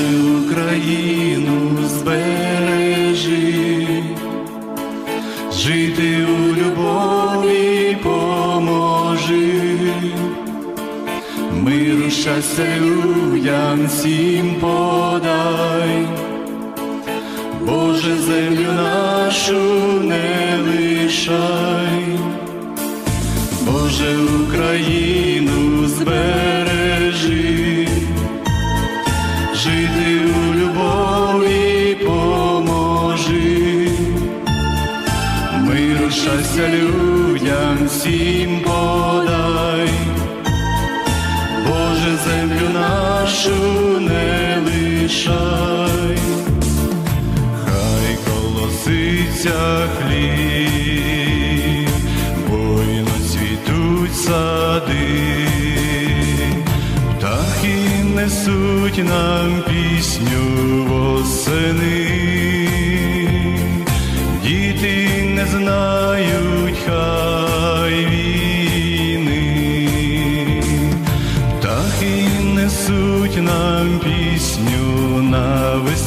Боже, Україну збережи, жити у любові поможи, миру щастя людям всім подай, Боже, землю нашу не лишай, Боже, Україну щастя людям всім подай, Боже, землю нашу не лишай, хай колоситься хліб, буйно цвітуть сади, птахи несуть нам пісню восени, нам пісню навесні,